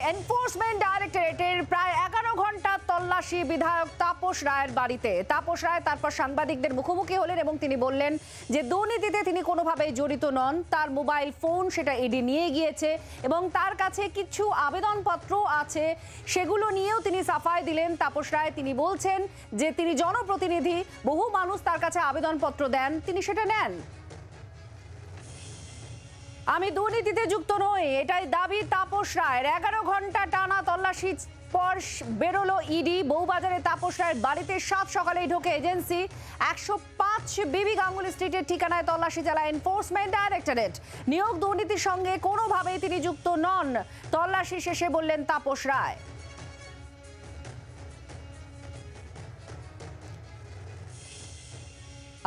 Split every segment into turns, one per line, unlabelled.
Enforcement ডাইরেক্টরেটের প্রায় এগারো ঘণ্টা তল্লাশি বিধায়ক তাপস রায়ের বাড়িতে। তাপস রায় তারপর সাংবাদিকদের মুখোমুখি হলেন এবং তিনি বললেন যে দুর্নীতিতে তিনি কোনোভাবেই জড়িত নন। তার মোবাইল ফোন, সেটা ইডি নিয়ে গিয়েছে এবং তার কাছে কিছু আবেদনপত্র আছে। সেগুলো নিয়েও তিনি সাফাই দিলেন। তাপস রায় তিনি বলছেন যে তিনি জনপ্রতিনিধি, বহু মানুষ তার কাছে আবেদনপত্র দেন, তিনি সেটা নেন। আমি দুর্নীতিতে যুক্ত নই, এটাই দাবি তাপস রায়ের। এগারো ঘণ্টা টানা তল্লাশি পর বেরোলো ইডি। বউবাজারে তাপস রায়ের বাড়িতে সাত সকালেই ঢোকে এজেন্সি। একশো পাঁচ বিবি গাঙ্গুলি স্ট্রিটের ঠিকানায় তল্লাশি চালায় এনফোর্সমেন্ট ডাইরেক্টরেট নিয়োগ দুর্নীতির সঙ্গে কোনোভাবেই তিনি যুক্ত নন। তল্লাশি শেষে বললেন তাপস রায়।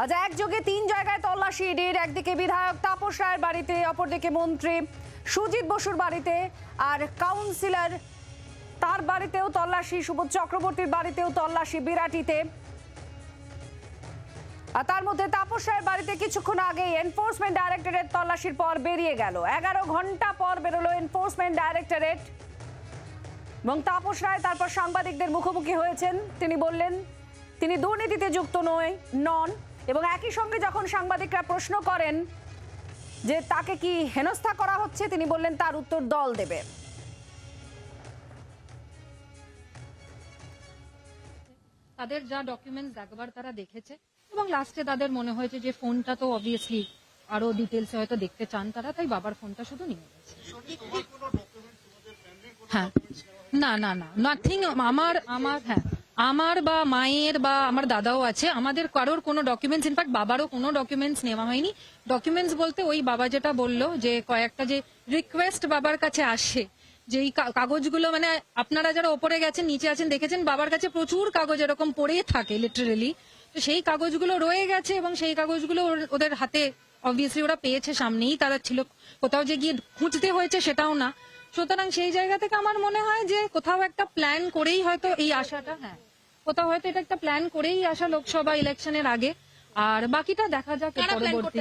আজ একযোগে তিন জায়গায় তল্লাশি, ইডির একদিকে বিধায়ক তাপস রায়ের বাড়িতে, অপরদিকে মন্ত্রী সুজিত বসুর বাড়িতে, আর কাউন্সিলর তার বাড়িতেও তল্লাশি, সুবোধ চক্রবর্তীর বাড়িতেও তল্লাশি বিরাটিতে। আর তার মধ্যে তাপস রায়ের বাড়িতে কিছুক্ষণ আগে এনফোর্সমেন্ট ডাইরেক্টরেট তল্লাশির পর বেরিয়ে গেল। এগারো ঘণ্টা পর বেরোলো এনফোর্সমেন্ট ডাইরেক্টরেট এবং তাপস রায় তারপর সাংবাদিকদের মুখোমুখি হয়েছেন। তিনি বললেন, তিনি দুর্নীতিতে যুক্ত নয়, নন। এবং একই সঙ্গে যখন সাংবাদিকরা প্রশ্ন করেন যে তাকে কি হেনস্থা করা হচ্ছে তিনি বললেন তার উত্তর দল দেবে।
তাদের যা ডকুমেন্টস একবার তারা দেখেছে এবং লাস্টে তাদের মনে হয়েছে যে ফোনটা তো অবভিয়াসলি আরও ডিটেলসে হয়তো দেখতে চান তারা তাই বাবার ফোনটা শুধু নিয়ে গেছে। হ্যাঁ। না না না নাথিং আমার আমার হ্যাঁ। আমার বা মায়ের বা আমার দাদাও আছে। আমাদের কারোর কোনো ডকুমেন্টস ইনফ্যাক্ট বাবারও কোনো ডকুমেন্টস নেওয়া হয়নি। ডকুমেন্টস বলতে ওই বাবা যেটা বলল যে, কয়েকটা যে রিকোয়েস্ট বাবার কাছে আসে যে এই কাগজগুলো মানে আপনারা যারা ওপরে গেছেন, নিচে আছেন, দেখেছেন, বাবার কাছে প্রচুর কাগজ এরকম পড়ে থাকে লিটারেলি তো সেই কাগজগুলো রয়ে গেছে এবং সেই কাগজগুলো ওদের হাতে অবভিয়াসলি ওরা পেয়েছে সামনেই, তারা ছিল কোথাও যে গিয়ে খুঁজতে হয়েছে সেটাও না। সুতরাং সেই জায়গা থেকে আমার মনে হয় যে কোথাও একটা প্ল্যান করেই হয়তো এই আশাটা হ্যাঁ। কোথাও হয়তো এটা একটা প্ল্যান করেই আসা লোকসভা ইলেকশনের আগে। আর বাকিটা দেখা যাক পরবর্তী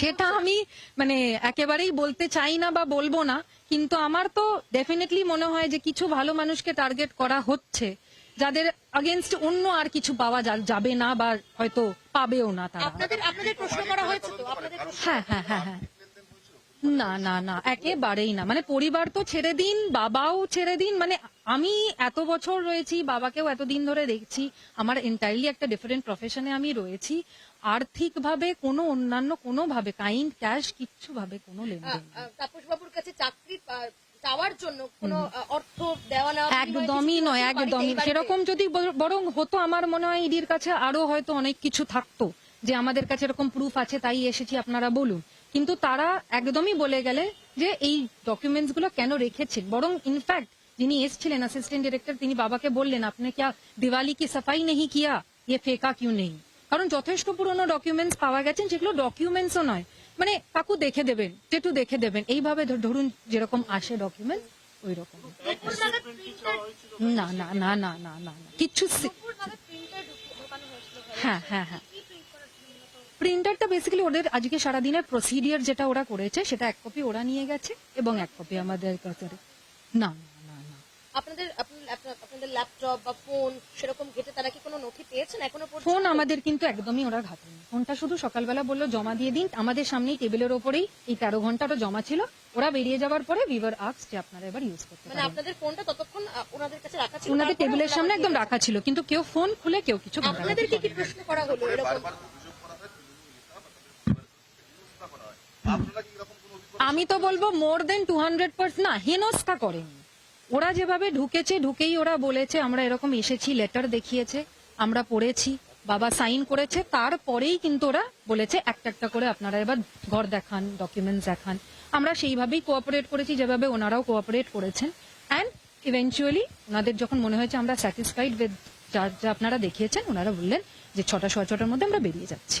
সেটা আমি মানে একেবারেই বলতে চাই না বা বলব না কিন্তু আমার তো ডেফিনেটলি মনে হয় যে কিছু ভালো মানুষকে টার্গেট করা হচ্ছে যাদের আগেনস্ট অন্য আর কিছু পাওয়া যাবে না বা হয়তো পাবেও না তারা।
আপনাদের আপনাদের প্রশ্ন করা হয়েছে তো? আপনাদের
হ্যাঁ হ্যাঁ হ্যাঁ হ্যাঁ। না না না একেবারেই না। মানে পরিবার তো ছেড়ে দিন বাবাও ছেড়ে দিন। মানে আমি এত বছর রয়েছি বাবাকেও এতদিন ধরে দেখছি। আমার এন্টায়ারলি একটা ডিফারেন্ট প্রফেশনে আমি রয়েছি। আর্থিকভাবে কোনো অন্যান্য কোনো ভাবে কাইন্ড ক্যাশ কিচ্ছু ভাবে কোনো লেনদেন
তাপস বাবুর কাছে চাকরি চাওয়ার জন্য কোনো অর্থ দেওয়া না
একদমই নয় একদমই সেরকম যদি বরং হতো আমার মনে হয় ইডির কাছে আরও হয়তো অনেক কিছু থাকতো। যে আমাদের কাছে এরকম প্রুফ আছে তাই এসেছি আপনারা বলুন কিন্তু তারা একদমই বলে গেলে যে এই ডকুমেন্টসগুলো কেন রেখেছেন বরং ইনফ্যাক্ট যিনি এসছিলেন অ্যাসিস্ট্যান্ট ডিরেক্টর তিনি বাবাকে বললেন আপনি क्या দিওয়ালি কি সাফাই নেই কিয়া ইয়ে ফেকা কিউ নেই কারণ যথেষ্ট পুরনো ডকুমেন্টস পাওয়া গেছেন যেগুলো ডকুমেন্টসও নয় মানে কাকু দেখে দেবেন যেটু দেখে দেবেন এইভাবে ধরুন যেরকম আসে ডকুমেন্ট ওই রকম না না না না না না না কিচ্ছু সি- হ্যাঁ হ্যাঁ হ্যাঁ প্রিন্টারটা বেসিক্যালি ওদের আজকে সারাদিনের প্রসিডিয়ার যেটা ওরা করেছে সেটা এক কপি ওরা নিয়ে গেছে এবং এক কপি আমাদের কাছে। না না না না।
আপনাদের আপনাদের ল্যাপটপ বা ফোন সেরকম ঘেটে তারা কি কোনো নথি পেয়েছেন এখনও পর্যন্ত?
ফোন আমাদের কিন্তু একদমই ওরা ঘাটেনি। ফোনটা শুধু সকালবেলা বলল জমা দিয়ে দিন। আমাদের সামনেই টেবিলের ওপরেই এই তেরো ঘন্টাটা জমা ছিল। ওরা বেরিয়ে যাওয়ার পরে ভিভার আক্স যে আপনারা এবার ইউজ করতে
মানে আপনাদের ফোনটা ততক্ষণ ওনাদের কাছে রাখা ছিল?
ওনাদের টেবিলের সামনে একদম রাখা ছিল কিন্তু কেউ ফোন খুলে কেউ কিছু। ঘাটাঘাটি
আপনাদেরকে কি প্রশ্ন করা হলো এরকম?
আমি তো বলব more than two hundred percent না হেনস্থা করেনি। ওরা যেভাবে ঢুকেছে ঢুকেই ওরা বলেছে আমরা এরকম এসেছি লেটার দেখিয়েছে আমরা পড়েছি বাবা সাইন করেছে তারপরেই কিন্তু ওরা বলেছে একটা একটা করে আপনারা এবার ঘর দেখান ডকুমেন্টস দেখান। আমরা সেইভাবেই কোঅপারেট করেছি যেভাবে ওনারাও কোঅপারেট করেছেন। অ্যান্ড ইভেনচুয়ালি ওনাদের যখন মনে হয়েছে আমরা স্যাটিসফাইড উইথ যা যা আপনারা দেখিয়েছেন ওনারা বললেন যে ছটা সোয়া ছটার মধ্যে আমরা বেরিয়ে যাচ্ছি।